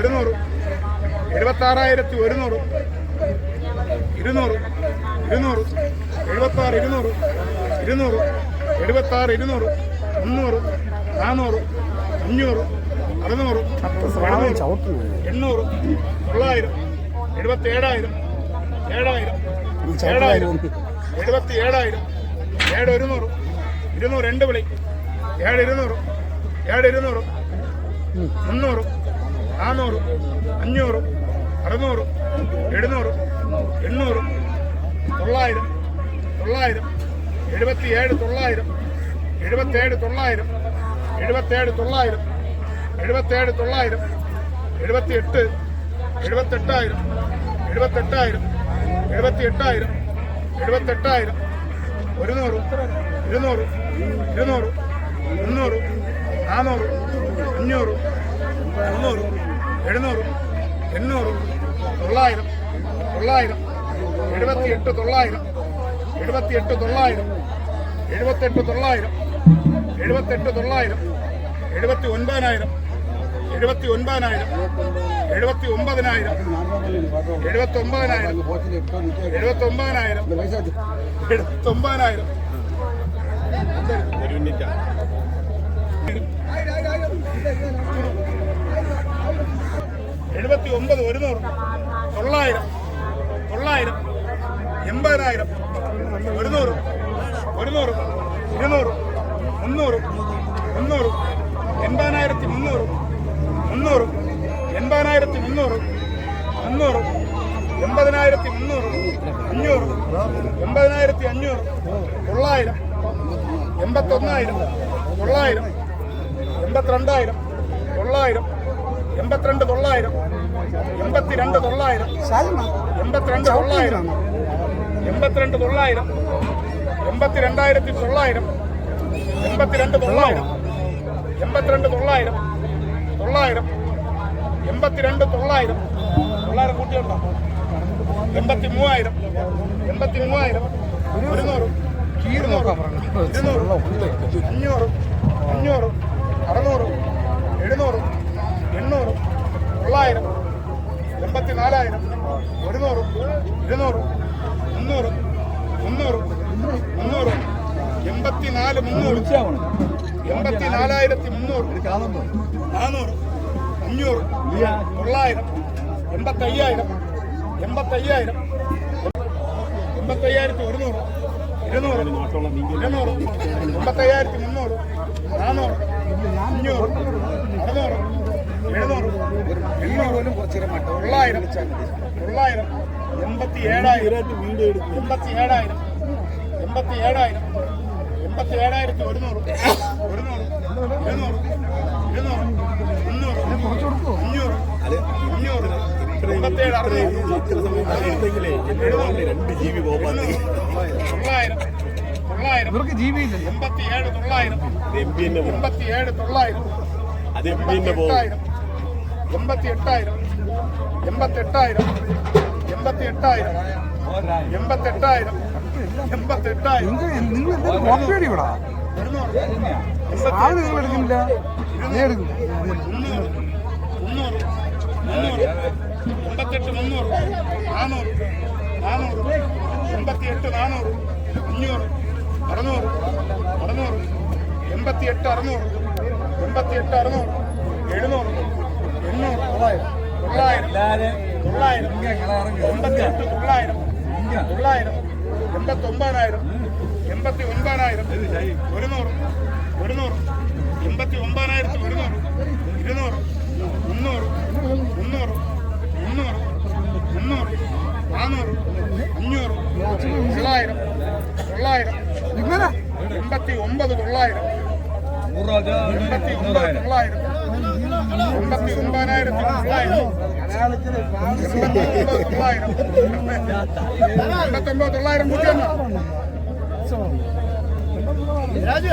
ഒരുന്നൂറ്. എഴുപത്തി ആറായിരത്തി ഒരുന്നൂറ്. ഇരുന്നൂറ്. ഇരുന്നൂറ്. എഴുപത്തി ആറ് ഇരുന്നൂറ്. ഇരുന്നൂറ്. എഴുപത്തി ആറ് ഇരുന്നൂറ്. മുന്നൂറ്. നാനൂറ് അഞ്ഞൂറ്. അറുന്നൂറ്. എണ്ണൂറ്. തൊള്ളായിരം. എഴുപത്തി ഏഴായിരം. ഏഴായിരം ഏഴായിരം എഴുപത്തി ഏഴായിരം. ഏഴ് ഒരുന്നൂറ്. ഇരുന്നൂറ് രണ്ട് വിളി. ഏഴ് ഇരുന്നൂറ്. ഏഴ് ഇരുന്നൂറ്. മുന്നൂറ്. നാനൂറ് അഞ്ഞൂറ് അറുന്നൂറ് എഴുന്നൂറ് എണ്ണൂറ് തൊള്ളായിരം തൊള്ളായിരം എഴുപത്തിയേഴ് തൊള്ളായിരം എഴുപത്തേഴ് തൊള്ളായിരം എഴുപത്തേഴ് തൊള്ളായിരം എഴുപത്തേഴ് തൊള്ളായിരം എഴുപത്തിയെട്ട് എഴുപത്തെട്ടായിരം എഴുപത്തെട്ടായിരം എഴുപത്തി എട്ടായിരം എഴുപത്തെട്ടായിരം ഒരുന്നൂറ് ഇരുന്നൂറ് ഇരുന്നൂറ് മുന്നൂറ് നാനൂറ് അഞ്ഞൂറ് അറുന്നൂറ് എഴുന്നൂറ് എണ്ണൂറ് തൊള്ളായിരം തൊള്ളായിരം എഴുപത്തിയെട്ട് തൊള്ളായിരം എഴുപത്തിയെട്ട് തൊള്ളായിരം എഴുപത്തെട്ട് തൊള്ളായിരം എഴുപത്തെട്ട് തൊള്ളായിരം എഴുപത്തി ഒൻപതിനായിരം എഴുപത്തി ഒൻപതിനായിരം എഴുപത്തി ഒമ്പതിനായിരം എഴുപത്തി ഒമ്പതിനായിരം എഴുപത്തി ഒമ്പതിനായിരം എഴുപത്തി ഒമ്പതിനായിരം ഒരു മിനിറ്റാ എഴുപത്തി ഒമ്പത് ഒരുന്നൂറ്. തൊള്ളായിരം. തൊള്ളായിരം. എൺപതിനായിരം. ഒരുന്നൂറ്. ഒരുന്നൂറ്. ഇരുന്നൂറ്. മുന്നൂറ്. മുന്നൂറ്. എൺപതിനായിരത്തി മുന്നൂറ്. മുന്നൂറ്. എൺപതിനായിരത്തി മുന്നൂറ്. മുന്നൂറ്. എൺപതിനായിരത്തി മുന്നൂറ്. അഞ്ഞൂറ്. എൺപതിനായിരത്തി അഞ്ഞൂറ്. തൊള്ളായിരം. എൺപത്തൊന്നായിരം. തൊള്ളായിരം. എൺപത്തിരണ്ടായിരം. തൊള്ളായിരം. എൺപത്തിരണ്ട് തൊള്ളായിരം. എൺപത്തിരണ്ട് തൊള്ളായിരം. എൺപത്തിരണ്ട് തൊള്ളായിരം. എൺപത്തിരണ്ട് തൊള്ളായിരം. എൺപത്തിരണ്ടായിരത്തി തൊള്ളായിരം. എൺപത്തിരണ്ട് തൊള്ളായിരം. എൺപത്തിരണ്ട് തൊള്ളായിരം. തൊള്ളായിരം. എൺപത്തിരണ്ട് തൊള്ളായിരം. തൊള്ളായിരം കൂട്ടിയുണ്ടോ? എൺപത്തി മൂവായിരം എൺപത്തി മൂവായിരം ഒരുന്നൂറ് ഇരുന്നൂറ്. ഇരുന്നൂറ്. അഞ്ഞൂറ്. അഞ്ഞൂറ്. അറുന്നൂറ്. എഴുന്നൂറ് എണ്ണൂറ് തൊള്ളായിരം എൺപത്തി നാലായിരം ഒരുന്നൂറ് ഇരുന്നൂറ് മുന്നൂറും മുന്നൂറും മുന്നൂറ് എൺപത്തിനാല് മുന്നൂറ് എൺപത്തി നാലായിരത്തി മുന്നൂറ് നാനൂറ് അഞ്ഞൂറ് തൊള്ളായിരം എൺപത്തയ്യായിരം എൺപത്തയ്യായിരം എൺപത്തയ്യായിരത്തി ഒരുന്നൂറ് ഇരുന്നൂറ് ഇരുന്നൂറ് എൺപത്തയ്യായിരത്തി മുന്നൂറ് നാനൂറ് അഞ്ഞൂറ് എണ്ണൂറ് തൊള്ളായിരം തൊള്ളായിരം എൺപത്തി ഏഴായിരം എൺപത്തി ഏഴായിരം എൺപത്തി ഏഴായിരം എൺപത്തി ഏഴായിരത്തി ഒരുന്നൂറ് ഒരുന്നൂറ് ഇരുന്നൂറ് ഇരുന്നൂറ് മുന്നൂറ് അഞ്ഞൂറ് അഞ്ഞൂറ് എൺപത്തേഴ് അറുന്നൂറ് രണ്ട് ജി തൊള്ളായിരം തൊള്ളായിരം ഇവർക്ക് ജീവിയില്ല എൺപത്തിയേഴ് തൊള്ളായിരം തൊള്ളായിരം അത് എം പി പോകും എൺപത്തി എട്ടായിരം എൺപത്തി എട്ടായിരം എൺപത്തി എട്ടായിരം എൺപത്തി എട്ടായിരം എൺപത്തി എട്ടായിരം നിങ്ങൾ എന്തെങ്കിലും ആരും നിങ്ങൾ എടുക്കുന്നില്ല. നീ എടുക്കും. എൺപത്തെട്ട് മുന്നൂറ്. നാനൂറ്. നാനൂറ്. എൺപത്തിയെട്ട് നാനൂറ്. അഞ്ഞൂറ്. അറുന്നൂറ്. അറുന്നൂറ്. എൺപത്തിയെട്ട് അറുന്നൂറ്. എൺപത്തിയെട്ട് അറുന്നൂറ്. എഴുന്നൂറ്. തൊള്ളായിരം എൺപത്തൊമ്പതിനായിരം എൺപത്തി ഒൻപതിനായിരം ഒരുന്നൂറ് ഒരുന്നൂറ് എൺപത്തി ഒമ്പതിനായിരത്തി ഒരുന്നൂറ് ഇരുന്നൂറ് മുന്നൂറ് മുന്നൂറ് മുന്നൂറ് മുന്നൂറ് നാനൂറ് അഞ്ഞൂറ് തൊള്ളായിരം. തൊള്ളായിരം എൺപത്തി ഒമ്പത് തൊള്ളായിരം എൺപത്തി ഒമ്പത് തൊള്ളായിരം. എൺപത്തി ഒമ്പതിനായിരത്തി തൊള്ളായിരം എൺപത്തി ഒമ്പത് തൊള്ളായിരം കൂട്ടിയാണ് രാജു